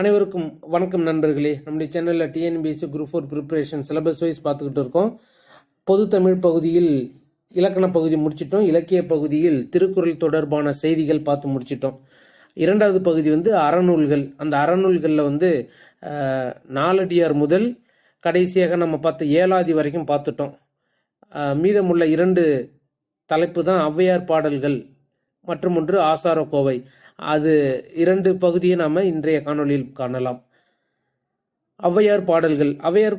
அனைவருக்கும் வணக்கம் நண்பர்களே. நம்முடைய சேனலில் TNPSC group four preparation syllabus wise பார்த்துக்கிட்டு இருக்கோம். பொது தமிழ் பகுதியில் இலக்கண பகுதி முடிச்சிட்டோம். இலக்கிய பகுதியில் திருக்குறள் தொடர்பான செய்திகள் பார்த்து முடிச்சிட்டோம். இரண்டாவது பகுதி வந்து அறநூல்கள். அந்த அறநூல்களில் வந்து நாலடியார் முதல் கடைசியாக நம்ம பார்த்து ஏழாதி வரைக்கும் பார்த்துட்டோம். மீதமுள்ள இரண்டு தலைப்பு தான் ஔவையார் பாடல்கள் மற்றும் ஒன்று ஆசார கோவை அது இரண்டு பகுதியை நாம் இன்றைய காணொளியில் காணலாம். ஔவையார் பாடல்கள். ஔவையார்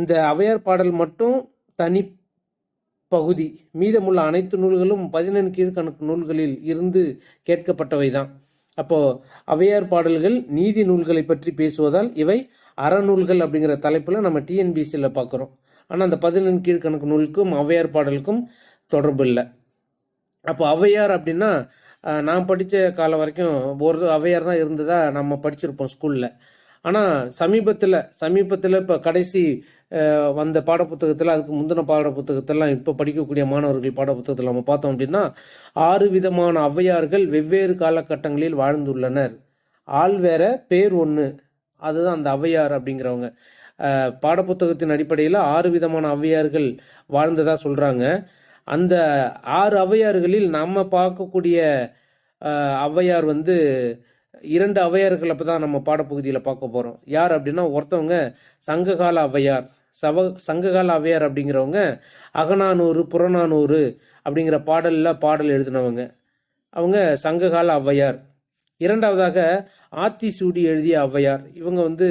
இந்த ஔவையார் பாடல் மட்டும் தனி பகுதி. மீதமுள்ள அனைத்து நூல்களும் பதினெண் கீழ்கணக்கு நூல்களில் இருந்து கேட்கப்பட்டவை தான். அப்போ ஔவையார் பாடல்கள் நீதி நூல்களை பற்றி பேசுவதால் இவை அறநூல்கள் அப்படிங்கிற தலைப்பில் நம்ம டிஎன்பிசியில் பார்க்குறோம் ஆனால் அந்த பதினெண் கீழ்கணக்கு நூலுக்கும் ஔவையார் பாடலுக்கும் தொடர்பு இல்லை. அப்போ ஔவையார் அப்படின்னா நான் படித்த காலம் வரைக்கும் ஒரு ஔவையார் தான் இருந்ததா நம்ம படிச்சிருப்போம் ஸ்கூலில். ஆனால் சமீபத்தில் சமீபத்தில் இப்போ கடைசி வந்த பாடப்புத்தகத்தில் அதுக்கு முந்தின பாடப்புத்தகத்தெல்லாம் இப்போ படிக்கக்கூடிய மாணவர்கள் பாடப்புத்தகத்தில் நம்ம பார்த்தோம் அப்படின்னா ஆறு விதமான ஔவையார்கள் வெவ்வேறு காலகட்டங்களில் வாழ்ந்துள்ளனர். ஆள் வேற பேர் ஒன்று அதுதான் அந்த ஔவையார் அப்படிங்கிறவங்க. பாடப்புத்தகத்தின் அடிப்படையில் ஆறு விதமான ஔவையார்கள் வாழ்ந்ததாக சொல்கிறாங்க அந்த ஆறு அவையார்களில் நம்ம பார்க்கக்கூடிய ஔவையார் வந்து இரண்டு ஔவையார்களை தான் நம்ம பாடப்பகுதியில் பார்க்க போகிறோம் யார் அப்படின்னா ஒருத்தவங்க சங்ககால ஔவையார். சவ சங்ககால ஔவையார் அப்படிங்கிறவங்க அகநானூறு புறநானூறு அப்படிங்கிற பாடலில் பாடல் எழுதினவங்க. அவங்க சங்ககால ஔவையார். இரண்டாவதாக ஆத்திசூடி எழுதிய ஔவையார். இவங்க வந்து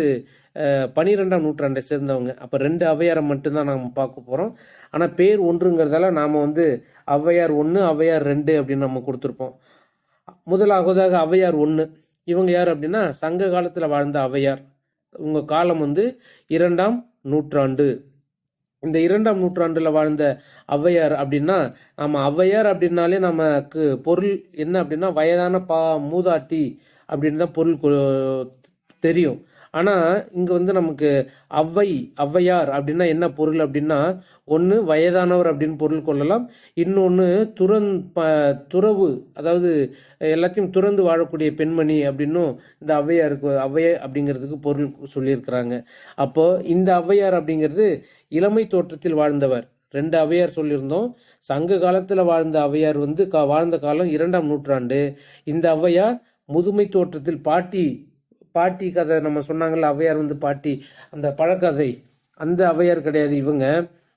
பனிரெண்டாம் நூற்றாண்டை சேர்ந்தவங்க. அப்போ ரெண்டு ஔவையாரை மட்டும்தான் நாம் பார்க்க போகிறோம் ஆனால் பேர் ஒன்றுங்கிறதால நாம் வந்து ஔவையார் ஒன்று ஔவையார் ரெண்டு அப்படின்னு நம்ம கொடுத்துருப்போம். முதலாவதாக ஔவையார் ஒன்று இவங்க யார் அப்படின்னா சங்க காலத்தில் வாழ்ந்த ஔவையார். இவங்க காலம் வந்து இரண்டாம் நூற்றாண்டு. இந்த இரண்டாம் நூற்றாண்டில் வாழ்ந்த ஔவையார் அப்படின்னா நம்ம ஔவையார் அப்படின்னாலே நமக்கு பொருள் என்ன அப்படின்னா வயதான பா மூதாட்டி அப்படின்னு தான் பொருள் தெரியும். ஆனால் இங்கே வந்து நமக்கு அவ்வை ஔவையார் அப்படின்னா என்ன பொருள் அப்படின்னா ஒன்று வயதானவர் அப்படின்னு பொருள் கொள்ளலாம். இன்னொன்று துறந் ப துறவு அதாவது எல்லாத்தையும் துறந்து வாழக்கூடிய பெண்மணி அப்படின்னும் இந்த ஔவையாருக்கு ஔவைய அப்படிங்கிறதுக்கு பொருள் சொல்லியிருக்கிறாங்க. அப்போது இந்த ஔவையார் அப்படிங்கிறது இளமை தோற்றத்தில் வாழ்ந்தவர். ரெண்டு ஔவையார் சொல்லியிருந்தோம். சங்க காலத்தில் வாழ்ந்த அவையார் வந்து கா- வாழ்ந்த காலம் இரண்டாம் நூற்றாண்டு. இந்த ஔவையார் முதுமை தோற்றத்தில் பாட்டி பாட்டி கதை நம்ம சொன்னாங்கல்ல அவையார் வந்து பாட்டி. அந்த பழக்கதை அந்த அவையார் கிடையாது இவங்க.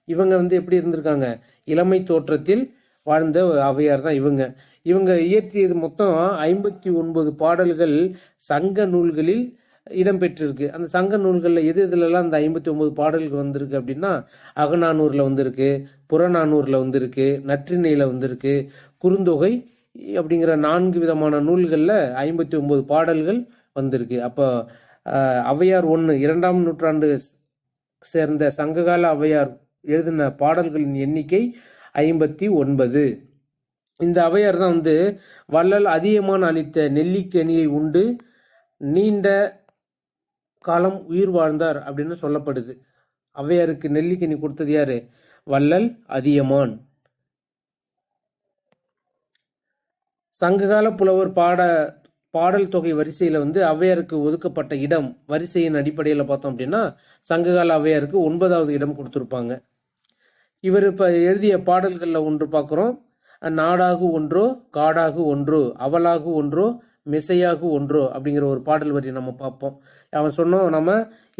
இவங்க வந்து எப்படி இருந்திருக்காங்க? இளமை தோற்றத்தில் வாழ்ந்த அவையார் தான் இவங்க. இவங்க இயற்றியது மொத்தம் ஐம்பத்தி ஒன்பது பாடல்கள் சங்க நூல்களில் இடம்பெற்றிருக்கு அந்த சங்க நூல்களில் எது இதுலலாம் அந்த ஐம்பத்தி ஒன்பது பாடல்கள் வந்திருக்கு அப்படின்னா அகநானூரில் வந்திருக்கு புறநானூரில் வந்திருக்கு நற்றிணையில் வந்திருக்கு குறுந்தொகை அப்படிங்கிற நான்கு விதமான நூல்களில் ஐம்பத்தி ஒன்பது பாடல்கள் வந்திருக்கு. அப்போ அஹ், ஔவையார் ஒன்று இரண்டாம் நூற்றாண்டு சேர்ந்த சங்ககால ஔவையார் எழுதின பாடல்களின் எண்ணிக்கை ஐம்பத்தி ஒன்பது. இந்த ஔவையார் தான் வந்து வள்ளல் அதியமான் அளித்த நெல்லிக்கனியை உண்டு நீண்ட காலம் உயிர் வாழ்ந்தார் அப்படின்னு சொல்லப்படுது. ஔவையாருக்கு நெல்லிக்கனி கொடுத்தது யாரு? வள்ளல் அதியமான். சங்ககால புலவர் பாட பாடல் தொகை வரிசையில் வந்து ஔவையாருக்கு ஒதுக்கப்பட்ட இடம் வரிசையின் அடிப்படையில் பார்த்தோம் அப்படின்னா சங்ககால ஔவையாருக்கு ஒன்பதாவது இடம் கொடுத்துருப்பாங்க. இவர் இப்போ எழுதிய பாடல்களில் ஒன்று பார்க்குறோம். நாடாகு ஒன்றோ காடாகு ஒன்றோ அவலாகு ஒன்றோ மிசையாகு ஒன்றோ அப்படிங்கிற ஒரு பாடல் வரி நம்ம பார்ப்போம். அவன் சொன்னோம் நம்ம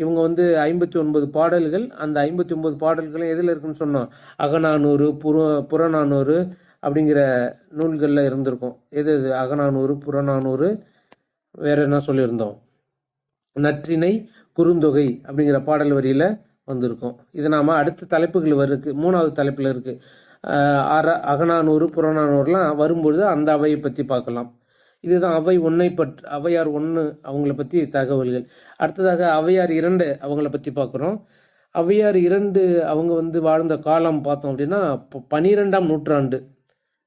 இவங்க வந்து ஐம்பத்தி ஒன்பது பாடல்கள் அந்த ஐம்பத்தி ஒன்பது பாடல்களும் எதில் இருக்குன்னு சொன்னோம்? அகநானூறு புற புறநானூறு அப்படிங்கிற நூல்களில் இருந்திருக்கும். எது எது? அகநானூறு புறநானூறு வேற என்ன சொல்லியிருந்தோம்? நற்றிணை குறுந்தொகை அப்படிங்கிற பாடல் வரியில் வந்திருக்கும். இது நாம் அடுத்த தலைப்புகள் இருக்கு மூணாவது தலைப்பில் இருக்கு. அற அகநானூறு புறநானூறுலாம் வரும்பொழுது அந்த அவையை பற்றி பார்க்கலாம். இதுதான் அவை ஒன்றை பற்றி அவையார் ஒன்று அவங்கள பற்றி தகவல்கள். அடுத்ததாக அவையார் இரண்டு அவங்கள பற்றி பார்க்குறோம். அவையார் இரண்டு அவங்க வந்து வாழ்ந்த காலம் பார்த்தோம் அப்படின்னா பனிரெண்டாம் நூற்றாண்டு.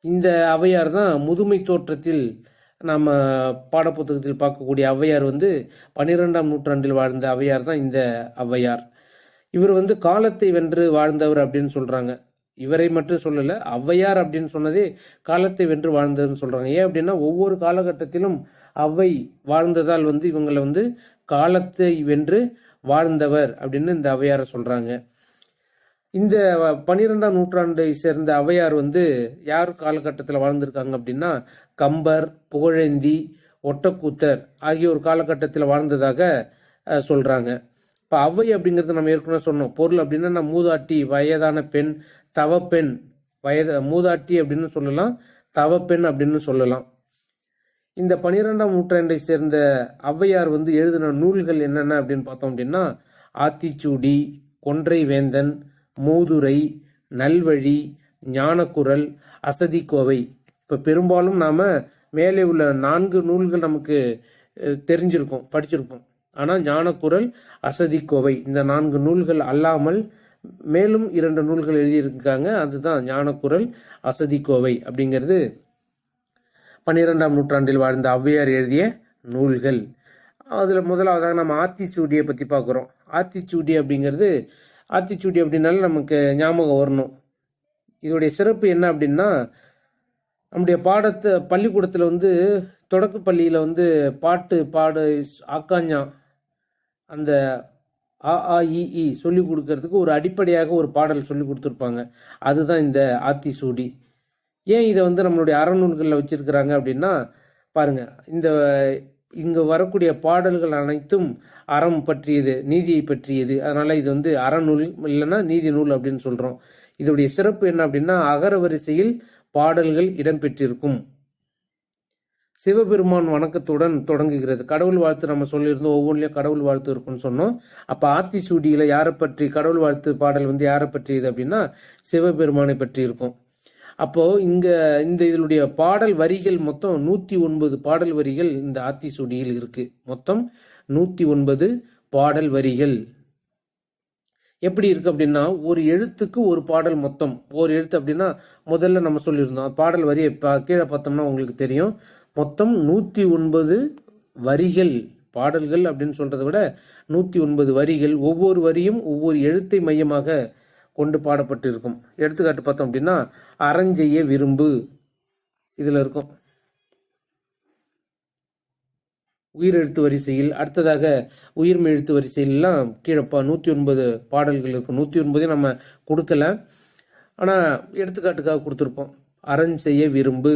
இந்த ஔவையார் தான் முதுமை தோற்றத்தில் நம்ம பாடப்புத்தகத்தில் பார்க்கக்கூடிய ஔவையார் வந்து பன்னிரெண்டாம் நூற்றாண்டில் வாழ்ந்த ஔவையார் தான் இந்த ஔவையார். இவர் வந்து காலத்தை வென்று வாழ்ந்தவர் அப்படின்னு சொல்கிறாங்க இவரை மட்டும் சொல்லலை ஔவையார் அப்படின்னு சொன்னதே காலத்தை வென்று வாழ்ந்ததுன்னு சொல்கிறாங்க ஏன் அப்படின்னா ஒவ்வொரு காலகட்டத்திலும் அவ்வை வாழ்ந்ததால் வந்து இவங்களை வந்து காலத்தை வென்று வாழ்ந்தவர் அப்படின்னு இந்த ஔவையாரை சொல்கிறாங்க இந்த பன்னிரெண்டாம் நூற்றாண்டை சேர்ந்த ஔவையார் வந்து யார் காலகட்டத்தில் வாழ்ந்திருக்காங்க அப்படின்னா கம்பர் புகழேந்தி ஒட்டக்கூத்தர் ஆகிய ஒரு காலகட்டத்தில் வாழ்ந்ததாக சொல்கிறாங்க இப்போ ஔவை அப்படிங்கிறது நம்ம ஏற்கனவே சொன்னோம். பொருள் அப்படின்னா மூதாட்டி வயதான பெண் தவப்பெண் வயது மூதாட்டி அப்படின்னு சொல்லலாம் தவப்பெண் அப்படின்னு சொல்லலாம். இந்த பனிரெண்டாம் நூற்றாண்டை சேர்ந்த ஔவையார் வந்து எழுதின நூல்கள் என்னென்ன அப்படின்னு பார்த்தோம் அப்படின்னா ஆத்திச்சூடி கொன்றை வேந்தன் மூதுரை நல்வழி ஞானக்குரல் அசதிக்கோவை. இப்போ பெரும்பாலும் நாம் மேலே உள்ள நான்கு நூல்கள் நமக்கு தெரிஞ்சிருக்கோம் தெரிஞ்சிருக்கும் படிச்சிருப்போம். ஆனால் ஞானக்குரல் அசதிக்கோவை இந்த நான்கு நூல்கள் அல்லாமல் மேலும் இரண்டு நூல்கள் எழுதியிருக்காங்க. அதுதான் ஞானக்குரல் அசதிக்கோவை அப்படிங்கிறது பன்னிரெண்டாம் நூற்றாண்டில் வாழ்ந்த ஔவையார் எழுதிய நூல்கள். அதில் முதலாவதாக நம்ம ஆத்திச்சூடியை பற்றி பார்க்குறோம். ஆத்திச்சூடி அப்படிங்கிறது ஆத்திச்சூடி அப்படின்னாலே நமக்கு ஞாபகம் வரணும். இதோடைய சிறப்பு என்ன அப்படின்னா நம்முடைய பாடத்தை பள்ளிக்கூடத்தில் வந்து தொடக்க பள்ளியில் வந்து பாட்டு பாடு ஆக்காஞ்சா அந்த ஆ ஆ சொல்லி கொடுக்கறதுக்கு ஒரு அடிப்படையாக ஒரு பாடல் சொல்லி கொடுத்துருப்பாங்க. அதுதான் இந்த ஆத்திசூடி ஏன் இதை வந்து நம்மளுடைய அறநூல்களில் வச்சுருக்கிறாங்க அப்படின்னா பாருங்க இந்த இங்கு வரக்கூடிய பாடல்கள் அனைத்தும் அறம் பற்றியது நீதியை பற்றியது. அதனால் இது வந்து அறநூல் இல்லைன்னா நீதி நூல் அப்படின்னு சொல்கிறோம் இதோடைய சிறப்பு என்ன அப்படின்னா அகர வரிசையில் பாடல்கள் இடம்பெற்றிருக்கும். சிவபெருமான் வணக்கத்துடன் தொடங்குகிறது. கடவுள் வாழ்த்து நம்ம சொல்லியிருந்தோம். ஒவ்வொன்றிலையும் கடவுள் வாழ்த்து இருக்குன்னு சொன்னோம். அப்போ ஆத்திசூடியில் யாரை பற்றி கடவுள் வாழ்த்து பாடல் வந்து யாரை பற்றியது அப்படின்னா சிவபெருமானை பற்றி இருக்கும். அப்போது இங்கே இந்த இதனுடைய பாடல் வரிகள் மொத்தம் நூற்றி ஒன்பது பாடல் வரிகள் இந்த ஆத்திசூடியில் இருக்குது மொத்தம் நூற்றி ஒன்பது பாடல் வரிகள். எப்படி இருக்குது அப்படின்னா ஒரு எழுத்துக்கு ஒரு பாடல் மொத்தம். ஒரு எழுத்து அப்படின்னா முதல்ல நம்ம சொல்லியிருந்தோம். பாடல் வரியை பா- கீழே பார்த்தோம்னா உங்களுக்கு தெரியும். மொத்தம் நூற்றி ஒன்பது வரிகள் பாடல்கள் அப்படின்னு சொல்கிறத விட நூற்றி ஒன்பது வரிகள். ஒவ்வொரு வரியும் ஒவ்வொரு எழுத்தை மையமாக கொண்டு பாடப்பட்டிருக்கும். எடுத்துக்காட்டு பார்த்தோம் அப்படின்னா அறஞ்செய்ய விரும்பு. இதில் இருக்கும். உயிரெழுத்து வரிசையில் அடுத்ததாக உயிர்மெய் எழுத்து வரிசையிலாம் கீழப்பா நூற்றி ஒன்பது பாடல்கள் இருக்கும். நூற்றி ஒன்பதையும் நம்ம கொடுக்கல. ஆனால் எடுத்துக்காட்டுக்காக கொடுத்துருப்போம். அரண் செய்ய விரும்பு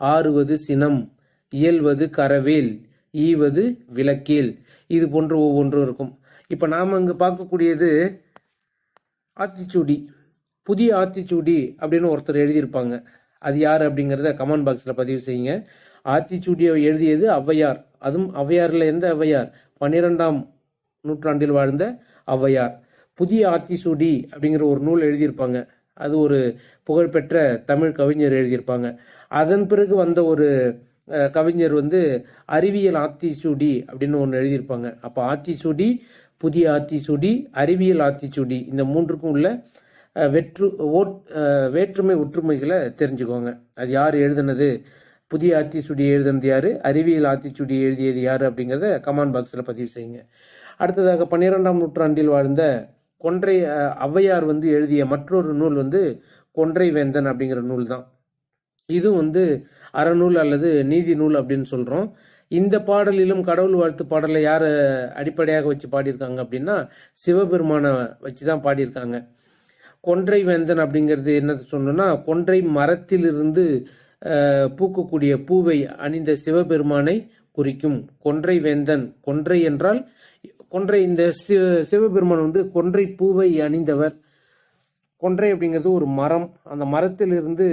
ஆறுவது சினம் இயல்வது கரவேல் ஈவது விளக்கேல். இது போன்று ஒவ்வொன்றும் இருக்கும். இப்போ நாம் இங்கே பார்க்கக்கூடியது ஆத்திச்சூடி புதிய ஆத்திச்சூடி அப்படின்னு ஒருத்தர் எழுதியிருப்பாங்க. அது யார் அப்படிங்கிறத கமெண்ட் பாக்ஸில் பதிவு செய்யுங்க. ஆத்திச்சூடியை எழுதியது ஔவையார். அதுவும் ஔவையாரில் எந்த ஔவையார்? பன்னிரெண்டாம் நூற்றாண்டில் வாழ்ந்த ஔவையார். புதிய ஆத்திச்சூடி அப்படிங்கிற ஒரு நூல் எழுதியிருப்பாங்க. அது ஒரு புகழ்பெற்ற தமிழ் கவிஞர் எழுதியிருப்பாங்க. அதன் பிறகு வந்த ஒரு கவிஞர் வந்து அறிவியல் ஆத்திச்சூடி அப்படின்னு ஒன்று எழுதியிருப்பாங்க. அப்போ ஆத்திச்சூடி புதிய ஆத்திச்சூடி அறிவியல் ஆத்திச்சூடி இந்த மூன்றுக்கும் உள்ள வெற்று ஓட் வேற்றுமை ஒற்றுமைகளை தெரிஞ்சுக்கோங்க. அது யார் எழுதுனது? புதிய ஆத்திச்சுடி எழுதுனது யாரு? அறிவியல் ஆத்திச்சுடி எழுதியது யாரு? அப்படிங்கிறத கமாண்ட் பாக்ஸில் பதிவு செய்யுங்க. அடுத்ததாக பன்னிரெண்டாம் நூற்றாண்டில் வாழ்ந்த கொன்றை அஹ், ஔவையார் வந்து எழுதிய மற்றொரு நூல் வந்து கொன்றை வேந்தன் அப்படிங்கிற நூல் தான் இதுவும் வந்து அறநூல் அல்லது நீதி நூல் அப்படின்னு சொல்றோம். இந்த பாடலிலும் கடவுள் வாழ்த்து பாடலை யார் அடிப்படையாக வச்சு பாடியிருக்காங்க அப்படின்னா சிவபெருமானை வச்சு தான் பாடியிருக்காங்க. கொன்றை வேந்தன் அப்படிங்கிறது என்ன சொன்னோம்னா கொன்றை மரத்திலிருந்து பூக்கக்கூடிய பூவை அணிந்த சிவபெருமானை குறிக்கும். கொன்றை வேந்தன் கொன்றை என்றால் கொன்றை இந்த சிவ சிவபெருமான் வந்து கொன்றை பூவை அணிந்தவர். கொன்றை அப்படிங்கிறது ஒரு மரம். அந்த மரத்திலிருந்து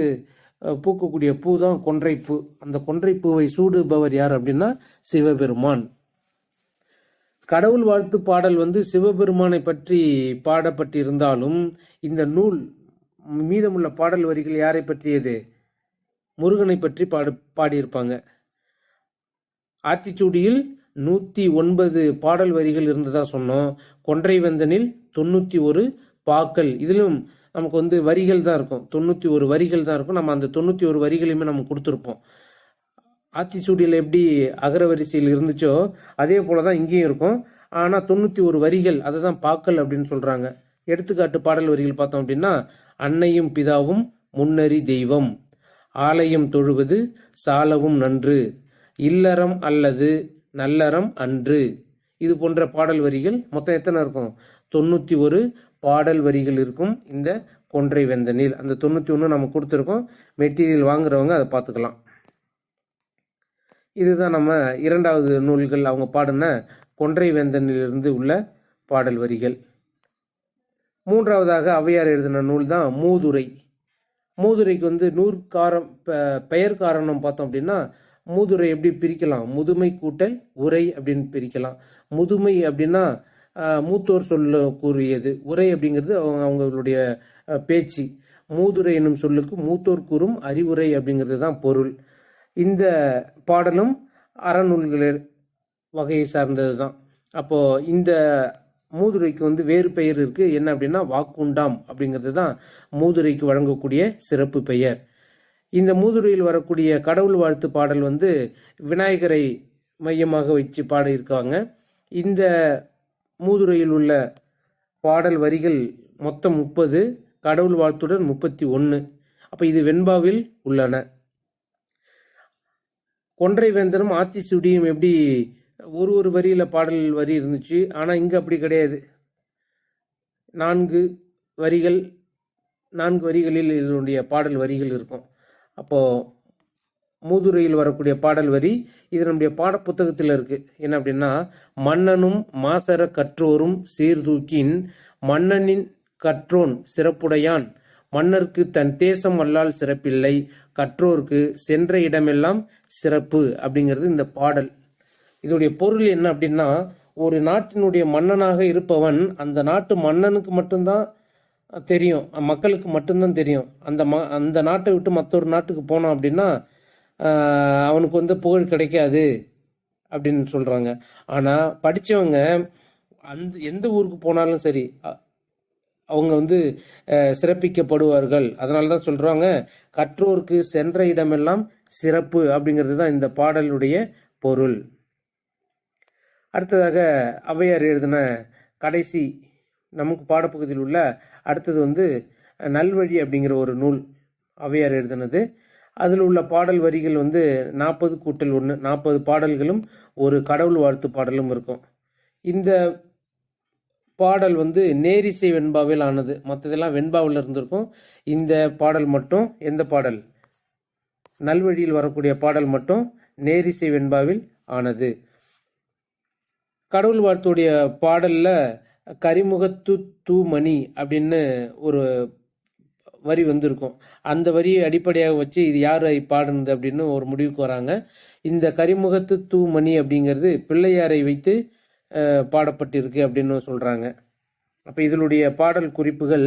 பூக்கக்கூடிய பூ தான் கொன்றை பூ அந்த கொன்றை பூவை சூடுபவர் யார் அப்படின்னா சிவபெருமான். கடவுள் வாழ்த்து பாடல் வந்து சிவபெருமானை பற்றி பாடப்பட்டிருந்தாலும் இந்த நூல் மீதமுள்ள பாடல் வரிகள் யாரை பற்றியது? முருகனை பற்றி பாடு பாடியிருப்பாங்க. ஆத்திச்சூடியில் நூற்றி ஒன்பது பாடல் வரிகள் இருந்ததா சொன்னோம். கொன்றை வந்தனில் தொண்ணூற்றி ஒரு பாக்கள். இதிலும் நமக்கு வந்து வரிகள் தான் இருக்கும். தொண்ணூற்றி ஒரு வரிகள் தான் இருக்கும். நம்ம அந்த தொண்ணூற்றி ஒரு வரிகளையுமே நம்ம கொடுத்துருப்போம். ஆத்திச்சூடியில் எப்படி அகர வரிசையில் இருந்துச்சோ அதே போல தான் இங்கேயும் இருக்கும். ஆனால் தொண்ணூற்றி ஒரு வரிகள் அதை தான் பாக்கல் அப்படின்னு சொல்கிறாங்க எடுத்துக்காட்டு பாடல் வரிகள் பார்த்தோம் அப்படின்னா அன்னையும் பிதாவும் முன்னறி தெய்வம். ஆலயம் தொழுவது சாலவும் நன்று. இல்லறம் அல்லது நல்லறம் அன்று. இது போன்ற பாடல் வரிகள் மொத்தம் எத்தனை இருக்கும்? தொண்ணூற்றி ஒரு பாடல் வரிகள் இருக்கும். இந்த கொன்றை வெந்தனில் அந்த தொண்ணூற்றி ஒன்று நம்ம கொடுத்துருக்கோம். மெட்டீரியல் வாங்குறவங்க அதை பார்த்துக்கலாம். இதுதான் நம்ம இரண்டாவது நூல்கள். அவங்க பாடின கொன்றை வேந்தனிலிருந்து உள்ள பாடல் வரிகள். மூன்றாவதாக ஔவையார் எழுதின நூல் தான் மூதுரை. மூதுரைக்கு வந்து நூற்காரம் பெயர் காரணம் பார்த்தோம் அப்படின்னா மூதுரை எப்படி பிரிக்கலாம்? முதுமை கூட்டல் உரை அப்படின்னு பிரிக்கலாம். முதுமை அப்படின்னா மூத்தோர் சொல்ல கூறியது. உரை அப்படிங்கிறது அவங்க அவங்களுடைய பேச்சு. மூதுரை என்னும் சொல்லுக்கு மூத்தோர் கூறும் அறிவுரை அப்படிங்கிறது தான் பொருள். இந்த பாடலும் அறநூல்களில் வகையை சார்ந்தது தான். அப்போது இந்த மூதுரைக்கு வந்து வேறு பெயர் இருக்குது என்ன அப்படின்னா வாக்குண்டாம் அப்படிங்கிறது தான் மூதுரைக்கு வழங்கக்கூடிய சிறப்பு பெயர். இந்த மூதுரையில் வரக்கூடிய கடவுள் வாழ்த்து பாடல் வந்து விநாயகரை மையமாக வச்சு பாடியிருக்காங்க. இந்த மூதுரையில் உள்ள பாடல் வரிகள் மொத்தம் முப்பது கடவுள் வாழ்த்துடன் முப்பத்தி ஒன்று அப்போ இது வெண்பாவில் உள்ளன. கொன்றை வேந்தனும் ஆத்திசூடியும் எப்படி ஒரு ஒரு வரியில் பாடல் வரி இருந்துச்சு? ஆனால் இங்கே அப்படி கிடையாது. நான்கு வரிகள் நான்கு வரிகளில் இதனுடைய பாடல் வரிகள் இருக்கும். அப்போது மூதுரையில் வரக்கூடிய பாடல் வரி இது நம்முடைய பாட புத்தகத்தில் இருக்கு. என்ன அப்படின்னா மன்னனும் மாசர கற்றோரும் சீர்தூக்கின் மன்னனின் கற்றோன் சிறப்புடையான். மன்னருக்கு தன் தேசம் அல்லால் சிறப்பில்லை கற்றோருக்கு சென்ற இடமெல்லாம் சிறப்பு அப்படிங்கிறது இந்த பாடல். இதோடைய பொருள் என்ன அப்படின்னா ஒரு நாட்டினுடைய மன்னனாக இருப்பவன் அந்த நாட்டு மன்னனுக்கு மட்டும்தான் தெரியும் மக்களுக்கு மட்டும்தான் தெரியும். அந்த ம அந்த நாட்டை விட்டு மற்றொரு நாட்டுக்கு போனோம் அப்படின்னா அவனுக்கு வந்து புகழ் கிடைக்காது அப்படின்னு சொல்கிறாங்க ஆனால் படித்தவங்க அந்த எந்த ஊருக்கு போனாலும் சரி அவங்க வந்து சிறப்பிக்கப்படுவார்கள். அதனால தான் சொல்கிறாங்க கற்றோருக்கு சென்ற இடமெல்லாம் சிறப்பு அப்படிங்கிறது தான் இந்த பாடலுடைய பொருள். அடுத்ததாக ஔவையார் எழுதின கடைசி நமக்கு பாடப்பகுதியில் உள்ள அடுத்தது வந்து நல்வழி அப்படிங்கிற ஒரு நூல் ஔவையார் எழுதினது. அதில் உள்ள பாடல் வரிகள் வந்து நாற்பது கூட்டல் ஒன்று நாற்பது பாடல்களும் ஒரு கடவுள் வாழ்த்து பாடலும் இருக்கும். இந்த பாடல் வந்து நேரிசை வெண்பாவில் ஆனது. மற்றதெல்லாம் வெண்பாவில் இருந்திருக்கும். இந்த பாடல் மட்டும் எந்த பாடல்? நல்வழியில் வரக்கூடிய பாடல் மட்டும் நேரிசை வெண்பாவில் ஆனது. கடவுள் வாழ்த்துடைய பாடலில் கரிமுகத்து தூமணி அப்படின்னு ஒரு வரி வந்திருக்கும். அந்த வரியை அடிப்படையாக வச்சு இது யார் பாடுனது அப்படின்னு ஒரு முடிவுக்கு வராங்க. இந்த கரிமுகத்து தூமணி அப்படிங்கிறது பிள்ளையாரை வைத்து பாடப்பட்டிருக்கு அப்படின்னு சொல்கிறாங்க அப்போ இதனுடைய பாடல் குறிப்புகள்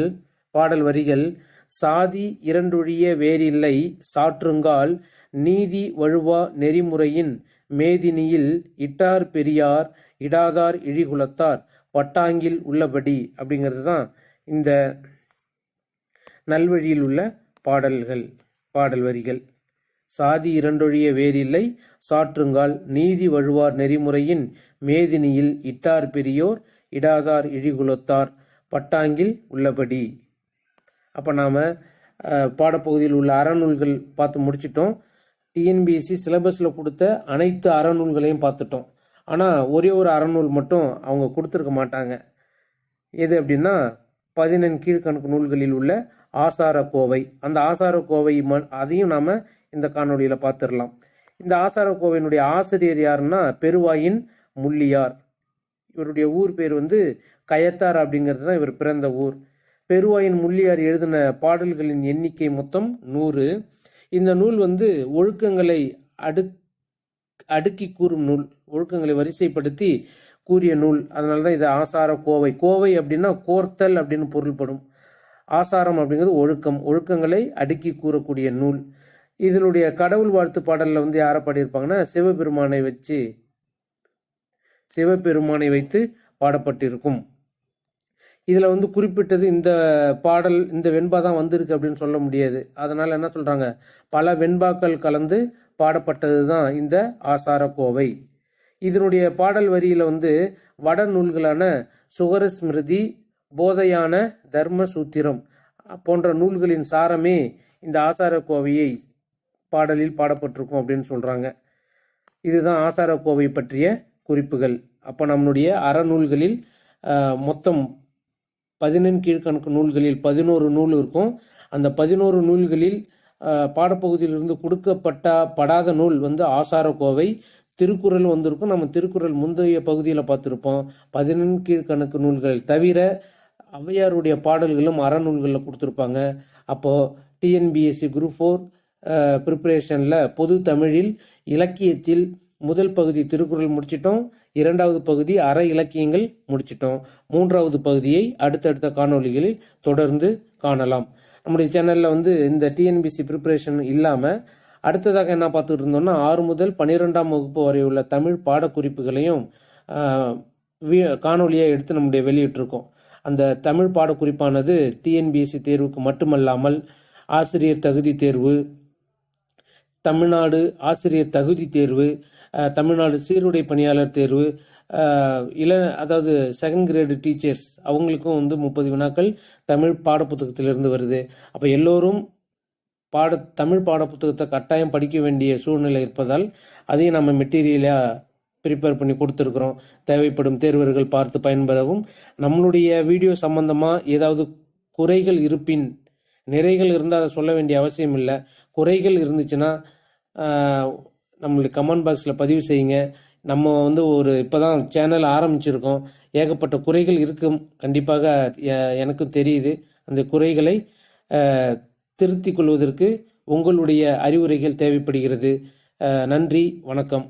பாடல் வரிகள் சாதி இரண்டொழிய வேறில்லை சாற்றுங்கால் நீதி வழுவா நெறிமுறையின் மேதினியில் இட்டார் பெரியார் இடாதார் இழிகுலத்தார் பட்டாங்கில் உள்ளபடி அப்படிங்கிறது தான் இந்த நல்வழியில் உள்ள பாடல்கள் பாடல் வரிகள். சாதி இரண்டொழிய வேறில்லை. சாற்றுங்கால் நீதி வழுவார் நெறிமுறையின் மேதினியில் இட்டார் பெரியோர் இடாதார் இழிகுலத்தார். பட்டாங்கில் உள்ளபடி. அப்போ நாம் பாடப்பகுதியில் உள்ள அறநூல்கள் பார்த்து முடிச்சிட்டோம். டிஎன்பிஎஸ்சி சிலபஸில் கொடுத்த அனைத்து அறநூல்களையும் பார்த்துட்டோம். ஆனால் ஒரே ஒரு அறநூல் மட்டும் அவங்க கொடுத்துருக்க மாட்டாங்க. எது அப்படின்னா பதினெண் கீழ்கணக்கு நூல்களில் உள்ள ஆசார கோவை அந்த ஆசார கோவை ம- அதையும் நாம இந்த காணொளியில பார்த்துடலாம் இந்த ஆசார கோவையினுடைய ஆசிரியர் யாருன்னா பெருவாயின் முள்ளியார். இவருடைய ஊர் பேர் வந்து கயத்தார் அப்படிங்கிறது தான் இவர் பிறந்த ஊர். பெருவாயின் முள்ளியார் எழுதின பாடல்களின் எண்ணிக்கை மொத்தம் நூறு. இந்த நூல் வந்து ஒழுக்கங்களை அடுக் அடுக்கி கூறும் நூல். ஒழுக்கங்களை வரிசைப்படுத்தி கூறிய நூல். அதனால தான் இது ஆசார கோவை. கோவை அப்படின்னா கோர்த்தல் அப்படின்னு பொருள்படும். ஆசாரம் அப்படிங்கிறது ஒழுக்கம். ஒழுக்கங்களை அடுக்கி கூறக்கூடிய நூல். இதனுடைய கடவுள் வாழ்த்து பாடலில் வந்து யாரை பாடியிருப்பாங்கன்னா சிவபெருமானை வச்சு சிவபெருமானை வைத்து பாடப்பட்டிருக்கும். இதில் வந்து குறிப்பிட்டது இந்த பாடல் இந்த வெண்பா தான் வந்திருக்கு அப்படின்னு சொல்ல முடியாது. அதனால் என்ன சொல்கிறாங்க பல வெண்பாக்கள் கலந்து பாடப்பட்டது தான் இந்த ஆசார கோவை. இதனுடைய பாடல் வரியில் வந்து வட நூல்களான சுகர ஸ்மிருதி போதையான தர்ம சூத்திரம் போன்ற நூல்களின் சாரமே இந்த ஆசார கோவையை பாடலில் பாடப்பட்டிருக்கும் அப்படின்னு சொல்கிறாங்க இதுதான் ஆசார கோவை பற்றிய குறிப்புகள். அப்போ நம்முடைய அறநூல்களில் மொத்தம் பதினெண் கீழ்கணக்கு நூல்களில் பதினோரு நூல் இருக்கும். அந்த பதினோரு நூல்களில் பாடப்பகுதியிலிருந்து கொடுக்கப்பட்ட படாத நூல் வந்து ஆசார கோவை திருக்குறள் வந்திருக்கும். நம்ம திருக்குறள் முந்தைய பகுதியில் பார்த்துருப்போம். பதினெண் கீழ்கணக்கு நூல்கள் தவிர ஔவையாருடைய பாடல்களும் அறநூல்களில் கொடுத்துருப்பாங்க. அப்போது டிஎன்பிஎஸ்சி குரூப் ஃபோர் ப்ரிப்பரேஷனில் பொது தமிழில் இலக்கியத்தில் முதல் பகுதி திருக்குறள் முடிச்சிட்டோம். இரண்டாவது பகுதி அற இலக்கியங்கள் முடிச்சிட்டோம். மூன்றாவது பகுதியை அடுத்தடுத்த காணொளிகளில் தொடர்ந்து காணலாம். நம்முடைய சேனலில் வந்து இந்த டிஎன்பிசி ப்ரிப்பரேஷன் இல்லாமல் அடுத்ததாக என்ன பார்த்துட்டு இருந்தோம்னா ஆறு முதல் பன்னிரெண்டாம் வகுப்பு வரை உள்ள தமிழ் பாடக்குறிப்புகளையும் காணொலியாக எடுத்து நம்முடைய வெளியிட்டிருக்கோம். அந்த தமிழ் பாடக்குறிப்பானது டிஎன்பிஎஸ்சி தேர்வுக்கு மட்டுமல்லாமல் ஆசிரியர் தகுதி தேர்வு தமிழ்நாடு ஆசிரியர் தகுதி தேர்வு தமிழ்நாடு சீருடை பணியாளர் தேர்வு இள அதாவது செகண்ட் கிரேடு டீச்சர்ஸ் அவங்களுக்கும் வந்து முப்பது வினாக்கள் தமிழ் பாடப்புத்தகத்திலிருந்து வருது. அப்போ எல்லோரும் பாட தமிழ் பாட புத்தகத்தை கட்டாயம் படிக்க வேண்டிய சூழ்நிலை இருப்பதால் அதையும் நம்ம மெட்டீரியலாக ப்ரிப்பேர் பண்ணி கொடுத்துருக்குறோம். தேவைப்படும் தேர்வர்கள் பார்த்து பயன்பெறவும். நம்மளுடைய வீடியோ சம்பந்தமாக ஏதாவது குறைகள் இருப்பின் நிறைகள் இருந்தால் அதை சொல்ல வேண்டிய அவசியம் இல்லை. குறைகள் இருந்துச்சுன்னா நம்மளுடைய கமெண்ட் பாக்ஸில் பதிவு செய்யுங்க. நம்ம வந்து ஒரு இப்போ தான் சேனல் ஆரம்பிச்சிருக்கோம். ஏகப்பட்ட குறைகள் இருக்கும். கண்டிப்பாக எனக்கும் தெரியுது. அந்த குறைகளை திருத்திக் கொள்வதற்கு உங்களுடைய அறிவுரைகள் தேவைப்படுகிறது. நன்றி வணக்கம்.